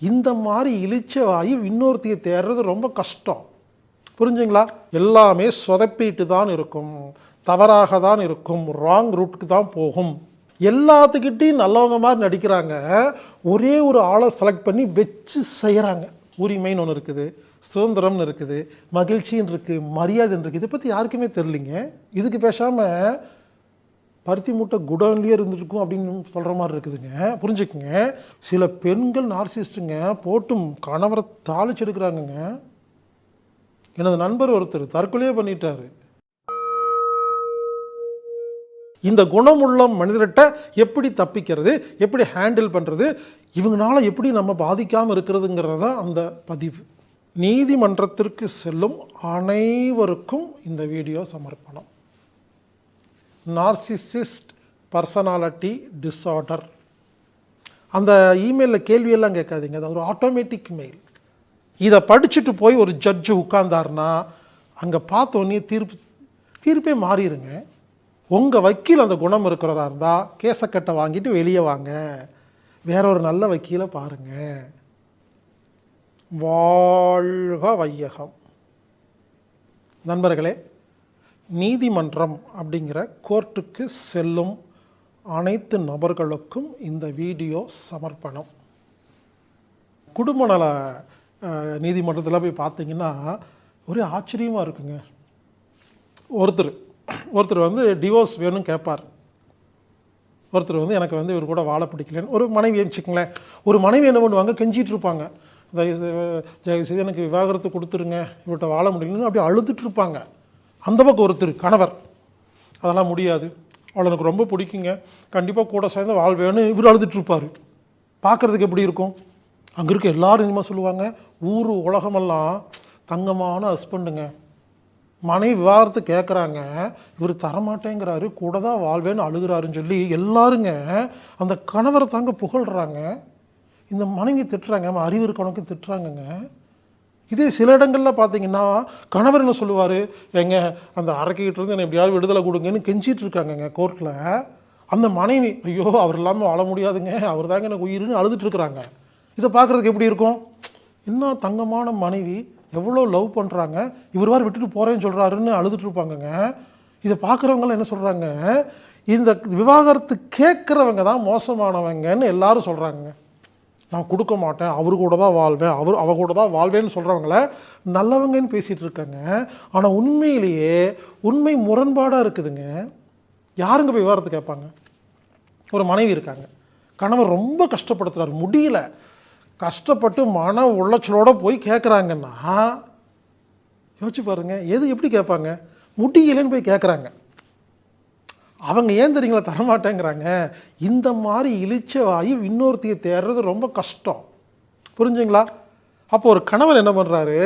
இந்த மாதிரி இழிச்ச வாயு இன்னொருத்தையை தேடுறது ரொம்ப கஷ்டம். புரிஞ்சுங்களா? எல்லாமே சொதப்பிட்டு தான் இருக்கும். தவறாக தான் இருக்கும். ராங் ரூட்டுக்கு தான் போகும். எல்லாத்துக்கிட்டையும் நல்லவங்க மாதிரி நடிக்கிறாங்க. ஒரே ஒரு ஆளை செலக்ட் பண்ணி வச்சு செய்கிறாங்க உரிமைன்னு ஒன்று இருக்குது சுதந்திரம்னு இருக்குது மகிழ்ச்சின்னு இருக்குது மரியாதைன்னு இருக்குது இதை பற்றி யாருக்குமே தெரிலிங்க இதுக்கு பேசாமல் பருத்தி மூட்டை குடோன்லேயே இருந்திருக்கும் அப்படின்னு சொல்கிற மாதிரி இருக்குதுங்க. புரிஞ்சுக்குங்க. சில பெண்கள் நார்சிஸ்ட்டுங்க போட்டும் கணவரை தாளிச்சு எடுக்கிறாங்கங்க. எனது நண்பர் ஒருத்தர் தற்கொலையே பண்ணிட்டாரு. இந்த குணமுள்ள மனிதர்கிட்ட எப்படி தப்பிக்கிறது எப்படி ஹேண்டில் பண்ணுறது இவங்களால எப்படி நம்ம பாதிக்காமல் இருக்கிறதுங்கிறது தான் அந்த பதிவு. நீதிமன்றத்திற்கு செல்லும் அனைவருக்கும் இந்த வீடியோ சமர்ப்பணம். நார்சிசிஸ்ட் பர்சனாலிட்டி டிஸார்டர் அந்த இமெயிலில் கேள்வியெல்லாம் கேட்காதீங்க. அது ஒரு ஆட்டோமேட்டிக் மெயில் இதை படிச்சுட்டு போய் ஒரு ஜட்ஜு உட்கார்ந்தாருன்னா அங்கே பார்த்தோன்னே தீர்ப்பு தீர்ப்பே மாறிடுங்க உங்கள் வக்கீல் அந்த குணம் இருக்கிறவரா இருந்தால் கேசக்கட்டை வாங்கிட்டு வெளியே வாங்க. வேற ஒரு நல்ல வக்கீலை பாருங்க. வாழ்க வையகம். நண்பர்களே நீதிமன்றம் அப்படிங்கிற கோர்ட்டுக்கு செல்லும் அனைத்து நபர்களுக்கும் இந்த வீடியோ சமர்ப்பணம். குடும்ப நல நீதிமன்றத்தில் போய் பார்த்தீங்கன்னா ஒரே ஆச்சரியமாக இருக்குங்க. ஒருத்தர் ஒருத்தர் வந்து டிவோர்ஸ் வேணும்னு கேட்பார் ஒருத்தர் வந்து எனக்கு வந்து இவர் கூட வாழ பிடிக்கலன்னு ஒரு மனைவி வச்சுக்கங்களேன் ஒரு மனைவி என்ன பண்ணுவாங்க கெஞ்சிட்டு இருப்பாங்க. தயவு செய்து- தயவு செய்து எனக்கு விவாகரத்து கொடுத்துருங்க இவர்கிட்ட வாழ முடியலன்னு அப்படியே அழுதுட்டு இருப்பாங்க. அந்த பக்கம் ஒருத்தர் கணவர். அதெல்லாம் முடியாது. அவளை எனக்கு ரொம்ப பிடிக்குங்க. கண்டிப்பாக கூட சேர்ந்து வாழ்வேன்னு இவர் அழுதுட்டுருப்பார் பார்க்குறதுக்கு எப்படி இருக்கும்? அங்கே இருக்க எல்லாரும் இனிமே சொல்லுவாங்க ஊர் உலகமெல்லாம் தங்கமான ஹஸ்பண்டுங்க மனைவி விவாகரத்து கேட்குறாங்க இவர் தரமாட்டேங்கிறாரு கூட தான் வாழ்வேன்னு அழுகிறாருன்னு சொல்லி எல்லாருங்க அந்த கணவரை தாங்க புகழ்கிறாங்க இந்த மனைவி திட்டுறாங்க அறிவு இருக்கவனுக்கு திட்டுறாங்கங்க. இதே சில இடங்களில் பார்த்தீங்கன்னா கணவர் என்ன சொல்லுவார்? எங்க அந்த அரைக்கிட்டு இருந்து என்னை எப்படியாவது விடுதலை கொடுங்கன்னு கெஞ்சிட்டு இருக்காங்கங்க கோர்ட்டில் அந்த மனைவி ஐயோ அவர் இல்லாமல் வாழ முடியாதுங்க. அவர் தாங்க எனக்கு உயிர்னு அழுதுட்டு இருக்கிறாங்க. இதை பார்க்குறதுக்கு எப்படி இருக்கும்? என்ன தங்கமான மனைவி எவ்வளோ லவ் பண்ணுறாங்க இவர் வார் விட்டுட்டு போகிறேன்னு சொல்கிறாருன்னு அழுதுட்டு இருப்பாங்கங்க. இதை பார்க்குறவங்களாம் என்ன சொல்கிறாங்க இந்த விவாகரத்து கேட்குறவங்க தான் மோசமானவங்கன்னு எல்லாரும் சொல்கிறாங்க நான் கொடுக்க மாட்டேன் அவரு கூட தான் வாழ்வேன் அவர் அவ கூட தான் வாழ்வேன்னு சொல்கிறவங்கள நல்லவங்கன்னு பேசிகிட்டு இருக்காங்க. ஆனால் உண்மையிலேயே உண்மை முரண்பாடாக இருக்குதுங்க. யாருங்க போய் விவாகரத்து கேட்பாங்க? ஒரு மனைவி இருக்காங்க. கணவர் ரொம்ப கஷ்டப்படுத்துறாரு முடியல. கஷ்டப்பட்டு மன உளைச்சலோடு போய் கேட்குறாங்கன்னா யோசிச்சு பாருங்க எது எப்படி கேட்பாங்க? முடியலன்னு போய் கேட்குறாங்க அவங்க ஏன் தெரியுங்களா தரமாட்டேங்கிறாங்க? இந்த மாதிரி இழிச்ச வாயு இன்னொருத்தையை தேடுறது ரொம்ப கஷ்டம். புரிஞ்சுங்களா? அப்போ ஒரு கணவர் என்ன பண்ணுறாரு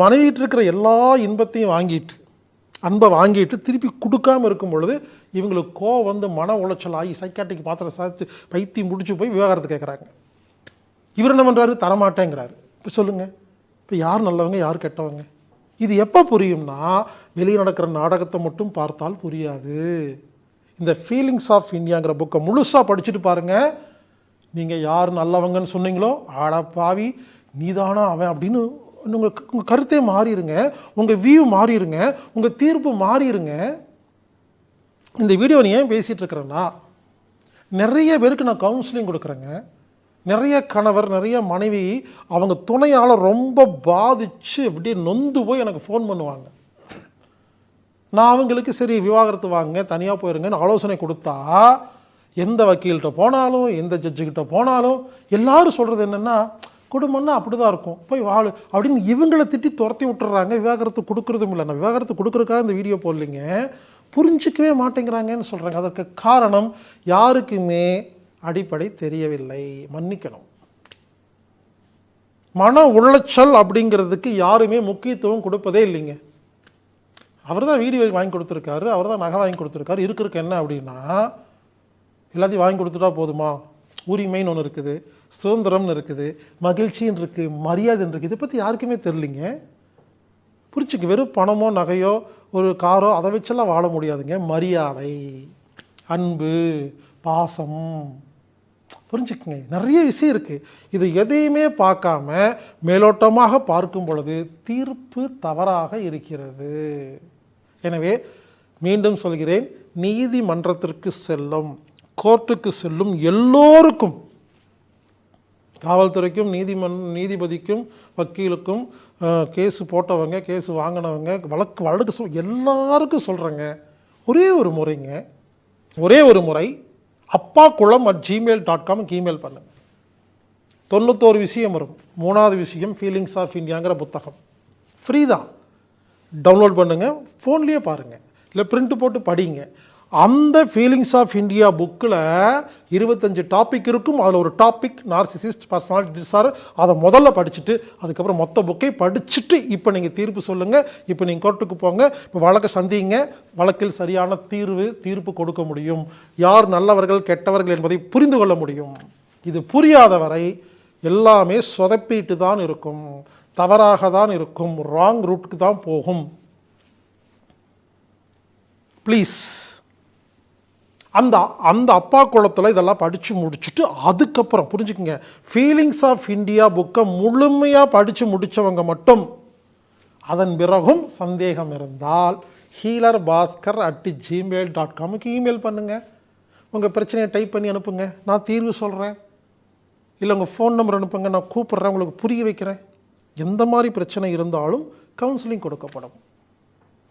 மனைவிட்டு இருக்கிற எல்லா இன்பத்தையும் வாங்கிட்டு அன்பை வாங்கிட்டு திருப்பி கொடுக்காமல் இருக்கும் பொழுது இவங்களுக்கு கோவம் வந்து மன உளைச்சல் ஆகி சைக்காட்டிக் மாத்திரை சாதிச்சு பைத்தியம் முடிச்சு போய் விவகாரத்தை கேட்குறாங்க இவர் என்ன பண்ணுறாரு தரமாட்டேங்கிறாரு. இப்போ சொல்லுங்கள் இப்போ யார் நல்லவங்க யார் கெட்டவங்க? இது எப்போ புரியும்னா வெளியே நடக்கிற நாடகத்தை மட்டும் பார்த்தால் புரியாது. இந்த ஃபீலிங்ஸ் ஆஃப் இந்தியாங்கிற புக்கை முழுசாக படிச்சுட்டு பாருங்கள் நீங்கள் யார் நல்லவங்கன்னு சொன்னீங்களோ ஆடா பாவி நீதானா அவன் அப்படின்னு உங்கள் உங்கள் கருத்தே மாறிடுங்க உங்கள் வியூ மாறிடுங்க உங்கள் தீர்ப்பு மாறிடுங்க இந்த வீடியோ நீ ஏன் பேசிகிட்டு இருக்கிறேன்னா நிறைய பேருக்கு நான் கவுன்சிலிங் கொடுக்குறேங்க. நிறைய கணவர் நிறைய மனைவி அவங்க துணையால் ரொம்ப பாதிச்சு அப்படியே நொந்து போய் எனக்கு ஃபோன் பண்ணுவாங்க. நான் அவங்களுக்கு சரி விவாகரத்து வாங்க தனியாக போயிருங்கன்னு ஆலோசனை கொடுத்தா எந்த வக்கீல்கிட்ட போனாலும் எந்த ஜட்ஜுக்கிட்ட போனாலும் எல்லாரும் சொல்கிறது என்னென்னா குடும்பம்னா அப்படி தான் இருக்கும். போய் வாழ். அப்படின்னு இவங்களை திட்டி துரத்தி விட்டுறாங்க. விவாகரத்து கொடுக்குறதும் இல்லை. நான் விவாகரத்து கொடுக்குறதுக்காக இந்த வீடியோ போடலைங்க. புரிஞ்சிக்கவே மாட்டேங்கிறாங்கன்னு சொல்கிறாங்க அதற்கு காரணம் யாருக்குமே அடிப்படை தெரியவில்லை. மன்னிக்கணும். மன உளைச்சல் அப்படிங்கிறதுக்கு யாருமே முக்கியத்துவம் கொடுப்பதே இல்லைங்க. அவர் தான் வீடியோ வாங்கி கொடுத்துருக்காரு அவர் தான் நகை வாங்கி கொடுத்துருக்காரு. இருக்கிறதுக்கு என்ன அப்படின்னா எல்லாத்தையும் வாங்கி கொடுத்துட்டா போதுமா? உரிமைன்னு ஒன்று இருக்குது சுதந்திரம்னு இருக்குது மகிழ்ச்சின்னு இருக்குது மரியாதைன்னு இருக்குது இதை பற்றி யாருக்குமே தெரிலிங்க புரிச்சுக்கு வெறும் பணமோ நகையோ ஒரு காரோ அதை வச்செல்லாம் வாழ முடியாதுங்க. மரியாதை அன்பு பாசம். புரிஞ்சுக்குங்க நிறைய விஷயம் இருக்குது இது எதையுமே பார்க்காம மேலோட்டமாக பார்க்கும் பொழுது தீர்ப்பு தவறாக இருக்கிறது. எனவே மீண்டும் சொல்கிறேன் நீதிமன்றத்திற்கு செல்லும் கோர்ட்டுக்கு செல்லும் எல்லோருக்கும் காவல்துறைக்கும் நீதிமன் நீதிபதிக்கும் வக்கீலுக்கும் கேஸு போட்டவங்க கேஸு வாங்கினவங்க வழக்கு வழக்கு சொல் எல்லாருக்கும் சொல்கிறேங்க ஒரே ஒரு முறைங்க. ஒரே ஒரு முறை அப்பா குளம் at Gmail dot com email பண்ணு. தொண்ணூத்தோரு விஷயம் வரும். மூணாவது விஷயம் ஃபீலிங்ஸ் ஆஃப் இந்தியாங்கிற புத்தகம். ஃப்ரீ தான். டவுன்லோட் பண்ணுங்கள் ஃபோன்லேயே பாருங்கள் இல்லை பிரிண்ட்டு போட்டு படிங்க. அந்த ஃபீலிங்ஸ் ஆஃப் இந்தியா புக்கில் இருபத்தஞ்சு டாபிக் இருக்கும். அதில் ஒரு டாபிக் நார்சிசிஸ்ட் பர்சனாலிட்டி டிசார் அதை முதல்ல படிச்சுட்டு அதுக்கப்புறம் மொத்த புக்கை படிச்சுட்டு இப்போ நீங்கள் தீர்ப்பு சொல்லுங்கள் இப்போ நீங்கள் கோர்ட்டுக்கு போங்க. இப்போ வழக்கை சந்திங்க. வழக்கில் சரியான தீர்வு தீர்ப்பு கொடுக்க முடியும். யார் நல்லவர்கள் கெட்டவர்கள் என்பதை புரிந்து கொள்ள முடியும். இது புரியாத வரை எல்லாமே சொதப்பிட்டு தான் இருக்கும். தவறாக தான் இருக்கும் ராங் ரூட்டுக்கு தான் போகும். ப்ளீஸ் அந்த அந்த அப்பா குளத்தில் இதெல்லாம் படித்து முடிச்சுட்டு அதுக்கப்புறம் புரிஞ்சுக்குங்க. ஃபீலிங்ஸ் ஆஃப் இந்தியா புக்கை முழுமையாக படித்து முடித்தவங்க மட்டும் அதன் பிறகும் சந்தேகம் இருந்தால் healer Bhaskar at Gmail dot காமுக்கு email பண்ணுங்கள் உங்கள் பிரச்சனையை டைப் பண்ணி அனுப்புங்க. நான் தீர்வு சொல்கிறேன் இல்லை உங்கள் ஃபோன் நம்பர் அனுப்புங்க. நான் கூப்பிட்றேன். உங்களுக்கு புரிய வைக்கிறேன். எந்த மாதிரி பிரச்சனை இருந்தாலும் கவுன்சிலிங் கொடுக்கப்படும்.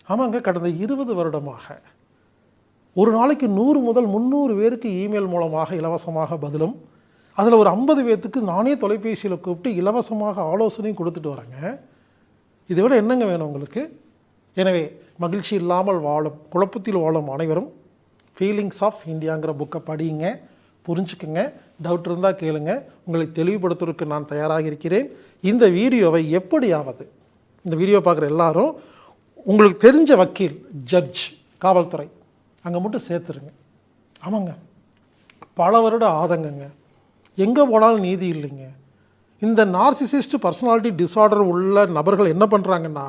ஆமாங்க கடந்த இருபது வருடமாக ஒரு நாளைக்கு நூறு முதல் முந்நூறு பேருக்கு இமெயில் மூலமாக இலவசமாக பதிலும் அதில் ஒரு ஐம்பது பேர்த்துக்கு நானே தொலைபேசியில் கூப்பிட்டு இலவசமாக ஆலோசனையும் கொடுத்துட்டு வரேங்க. இதை விட என்னங்க வேணும் உங்களுக்கு? எனவே மகிழ்ச்சி இல்லாமல் வாழும் குழப்பத்தில் வாழும் அனைவரும் ஃபீலிங்ஸ் ஆஃப் இந்தியாங்கிற புக்கை படியுங்க. புரிஞ்சுக்குங்க டவுட் இருந்தால் கேளுங்க. உங்களை தெளிவுபடுத்துவதற்கு நான் தயாராக இருக்கிறேன். இந்த வீடியோவை எப்படியாவது இந்த வீடியோ பார்க்குற எல்லாரும் உங்களுக்கு தெரிஞ்ச வக்கீல் ஜட்ஜ் காவல்துறை அங்கே மட்டும் சேர்த்துருங்க. ஆமாங்க. பல வருட ஆதங்கங்க. எங்கே போனாலும் நீதி இல்லைங்க. இந்த நார்சிசிஸ்ட் பர்சனாலிட்டி டிஸார்டர் உள்ள நபர்கள் என்ன பண்ணுறாங்கன்னா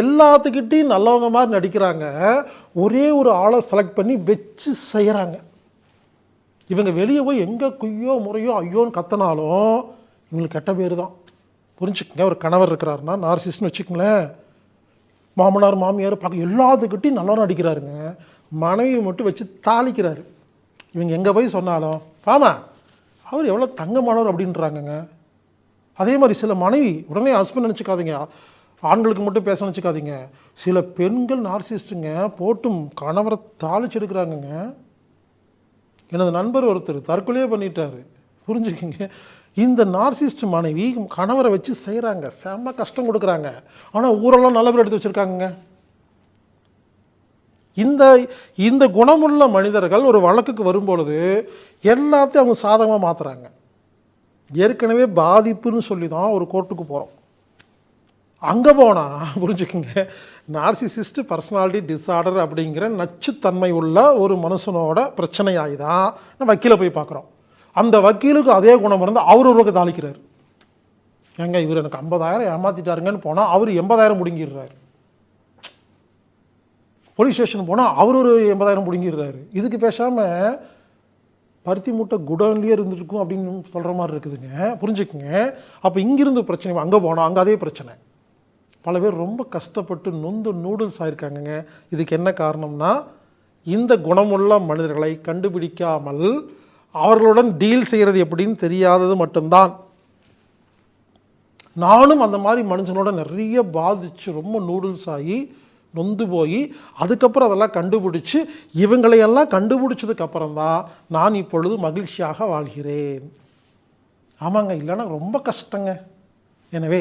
எல்லாத்துக்கிட்டையும் நல்லவங்க மாதிரி நடிக்கிறாங்க. ஒரே ஒரு ஆளை செலக்ட் பண்ணி வச்சு செய்கிறாங்க இவங்க வெளியே போய் எங்கே குய்யோ முறையோ ஐயோன்னு கத்தினாலும் இவங்களுக்கு கெட்ட பேர் தான். புரிஞ்சுக்கங்க ஒரு கணவர் இருக்கிறாருன்னா நார்சிஸ்ட்னு வச்சுக்கங்களேன். மாமனார் மாமியார் பார்க்க எல்லாத்துக்கிட்டையும் நல்லா நடிக்கிறாருங்க மனைவியை மட்டும் வச்சு தாளிக்கிறாரு. இவங்க எங்கே போய் சொன்னாலும் பாமா அவர் எவ்வளோ தங்கமானவர் அப்படின்றாங்கங்க. அதே மாதிரி சில மனைவி உடனே ஹஸ்பண்ட் நினச்சிக்காதீங்க. ஆண்களுக்கு மட்டும் பேச நினச்சிக்காதீங்க. சில பெண்கள் நார்சிஸ்ட்டுங்க போட்டும் கணவரை தாளிச்செடுக்கிறாங்கங்க எனது நண்பர் ஒருத்தர் தற்கொலையே பண்ணிட்டாரு. புரிஞ்சுக்கிங்க. இந்த நார்சிஸ்ட் மனைவி கணவரை வச்சு செய்கிறாங்க செம்ம கஷ்டம் கொடுக்குறாங்க. ஆனால் ஊரெல்லாம் நல்ல பேர் எடுத்து வச்சுருக்காங்க இந்த இந்த குணமுள்ள மனிதர்கள் ஒரு வழக்குக்கு வரும்பொழுது எல்லாத்தையும் அவங்க சாதகமாக மாற்றுறாங்க ஏற்கனவே பாதிப்புன்னு சொல்லி தான் ஒரு கோர்ட்டுக்கு போகிறோம் அங்கே போனால் புரிஞ்சுக்குங்க. நார்சிசிஸ்ட் பர்சனாலிட்டி டிஸார்டர் அப்படிங்கிற நச்சுத்தன்மை உள்ள ஒரு மனுஷனோட பிரச்சனையாகி தான் நம்ம வக்கீலை போய் பார்க்குறோம். அந்த வக்கீலுக்கு அதே குணம் இருந்து அவர் ஒருவருக்கு தாளிக்கிறார். ஏங்க இவர் எனக்கு ஐம்பதாயிரம் ஏமாற்றிட்டாருங்கன்னு போனால் அவர் எண்பதாயிரம் முடுங்கிடுறாரு போலீஸ் ஸ்டேஷன் போனால் அவர் ஒரு எண்பதாயிரம் பிடுங்கிடுறாரு. இதுக்கு பேசாமல் பருத்தி மூட்டை குடோன்லேயே இருந்துருக்கும் அப்படின்னு சொல்கிற மாதிரி இருக்குதுங்க. புரிஞ்சுக்குங்க. அப்போ இங்கிருந்து பிரச்சனை அங்கே போனோம் அங்கே அதே பிரச்சனை. பல பேர் ரொம்ப கஷ்டப்பட்டு நொந்து நூடுல்ஸ் ஆயிருக்காங்கங்க. இதுக்கு என்ன காரணம்னா இந்த குணமுள்ள மனிதர்களை கண்டுபிடிக்காமல் அவர்களுடன் டீல் செய்கிறது எப்படின்னு தெரியாதது மட்டும்தான். நானும் அந்த மாதிரி மனுஷனோட நிறைய பாதிச்சு ரொம்ப நூடுல்ஸ் ஆகி நொந்து போய் அதுக்கப்புறம் அதெல்லாம் கண்டுபிடிச்சி இவங்களையெல்லாம் கண்டுபிடிச்சதுக்கப்புறம் தான் நான் இப்பொழுது மகிழ்ச்சியாக வாழ்கிறேன். ஆமாங்க இல்லைன்னா ரொம்ப கஷ்டங்க. எனவே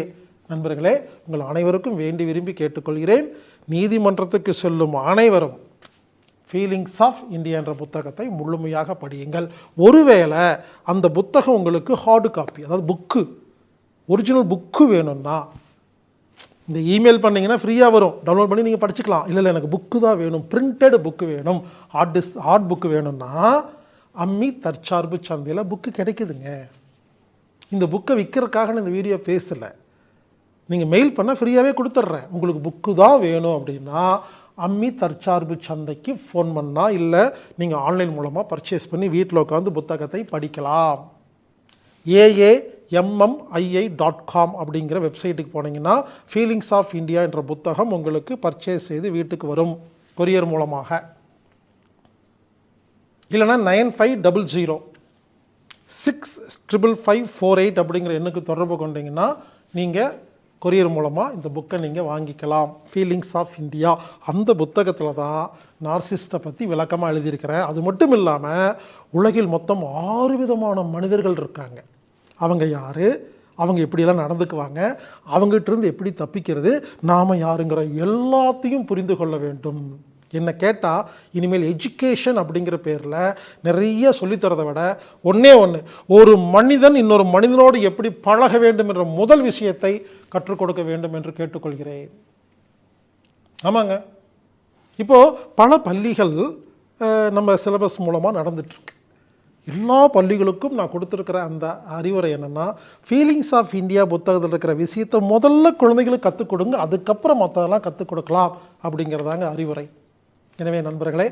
நண்பர்களே உங்கள் அனைவருக்கும் வேண்டி விரும்பி கேட்டுக்கொள்கிறேன். நீதிமன்றத்துக்கு செல்லும் அனைவரும் ஃபீலிங்ஸ் ஆஃப் இந்தியா என்ற புத்தகத்தை முழுமையாக படியுங்கள். ஒருவேளை அந்த புத்தகம் உங்களுக்கு ஹார்டு காப்பி அதாவது புக்கு ஒரிஜினல் புக்கு வேணும்னா இந்த இமெயில் பண்ணிங்கன்னா ஃப்ரீயாக வரும். டவுன்லோட் பண்ணி நீங்கள் படிச்சுக்கலாம். இல்லை இல்லை எனக்கு புக்கு தான் வேணும். பிரிண்டட் புக்கு வேணும். ஹார்ட் டிஸ் ஹார்ட் புக்கு வேணும்னா அம்மி தற்சார்பு சந்தையில் புக்கு கிடைக்குதுங்க. இந்த புக்கை விற்கிறதுக்காக நான் இந்த வீடியோ பேசலை. நீங்கள் மெயில் பண்ணால் ஃப்ரீயாகவே கொடுத்துட்றேன் உங்களுக்கு புக்கு தான் வேணும் அப்படின்னா அம்மி தற்சார்பு சந்தைக்கு ஃபோன் பண்ணால் இல்லை நீங்கள் ஆன்லைன் மூலமாக பர்ச்சேஸ் பண்ணி வீட்டில் உட்காந்து புத்தகத்தை படிக்கலாம். ஏஏஎம்எம்ஐஐ டாட் காம் அப்படிங்கிற வெப்சைட்டுக்கு போனீங்கன்னா ஃபீலிங்ஸ் ஆஃப் இந்தியா என்ற புத்தகம் உங்களுக்கு பர்ச்சேஸ் செய்து வீட்டுக்கு வரும் கொரியர் மூலமாக. இல்லைன்னா nine five double zero six triple five four eight அப்படிங்கிற எண்ணுக்கு தொடர்பு கொண்டீங்கன்னா நீங்கள் கொரியர் மூலமாக இந்த புக்கை நீங்கள் வாங்கிக்கலாம். ஃபீலிங்ஸ் ஆஃப் இந்தியா அந்த புத்தகத்தில் தான் நார்சிஸ்ட்டை பற்றி விளக்கமாக எழுதியிருக்கிறேன். அது மட்டும் இல்லாமல் உலகில் மொத்தம் ஆறு விதமான மனிதர்கள் இருக்காங்க. அவங்க யார்? அவங்க எப்படியெல்லாம் நடந்துக்குவாங்க? அவங்ககிட்ட இருந்து எப்படி தப்பிக்கிறது? நாம் யாருங்கிற எல்லாத்தையும் புரிந்து கொள்ள வேண்டும். என்னை கேட்டால் இனிமேல் எஜுகேஷன் அப்படிங்கிற பேரில் நிறைய சொல்லித்தரதை விட ஒன்றே ஒன்று ஒரு மனிதன் இன்னொரு மனிதனோடு எப்படி பழக வேண்டும் என்ற முதல் விஷயத்தை கற்றுக் கொடுக்க வேண்டும் என்று கேட்டுக்கொள்கிறேன். ஆமாங்க. இப்போது பல பள்ளிகள் நம்ம சிலபஸ் மூலமாக நடந்துட்டுருக்கு. எல்லா பள்ளிகளுக்கும் நான் கொடுத்துருக்கிற அந்த அறிவுரை என்னென்னா ஃபீலிங்ஸ் ஆஃப் இந்தியா புத்தகத்தில் இருக்கிற விஷயத்தை முதல்ல குழந்தைகளுக்கு கற்றுக் கொடுங்க அதுக்கப்புறம் மற்றதெல்லாம் கற்றுக் கொடுக்கலாம் அப்படிங்கிறதாங்க அறிவுரை. எனவே நண்பர்களே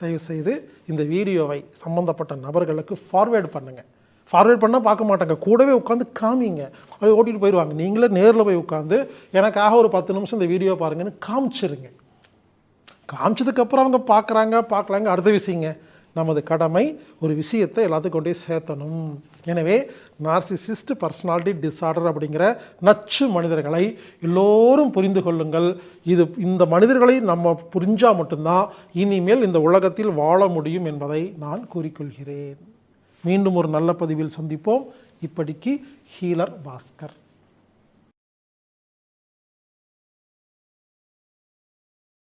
தயவுசெய்து இந்த வீடியோவை சம்மந்தப்பட்ட நபர்களுக்கு ஃபார்வேர்டு பண்ணுங்கள் ஃபார்வேர்ட் பண்ணால் பார்க்க மாட்டாங்க. கூடவே உட்காந்து காமிங்க. அதை ஓட்டிகிட்டு போயிடுவாங்க. நீங்களே நேரில் போய் உட்காந்து எனக்காக ஒரு பத்து நிமிஷம் இந்த வீடியோ பாருங்கன்னு காமிச்சிருங்க. காமிச்சதுக்கப்புறம் அவங்க பார்க்குறாங்க பார்க்கலாங்க. அடுத்த விஷயங்க. நமது கடமை ஒரு விஷயத்தை எல்லாத்துக்கும் கொண்டே சேர்த்தணும். எனவே நார்சிசிஸ்ட் பர்சனாலிட்டி டிஸார்டர் அப்படிங்கிற நச்சு மனிதர்களை எல்லோரும் புரிந்து கொள்ளுங்கள். இது இந்த மனிதர்களை நம்ம புரிஞ்சால் மட்டும்தான் இனிமேல் இந்த உலகத்தில் வாழ முடியும் என்பதை நான் கூறிக்கொள்கிறேன். மீண்டும் ஒரு நல்ல பதிவில் சந்திப்போம். இப்படிக்கு ஹீலர் பாஸ்கர்.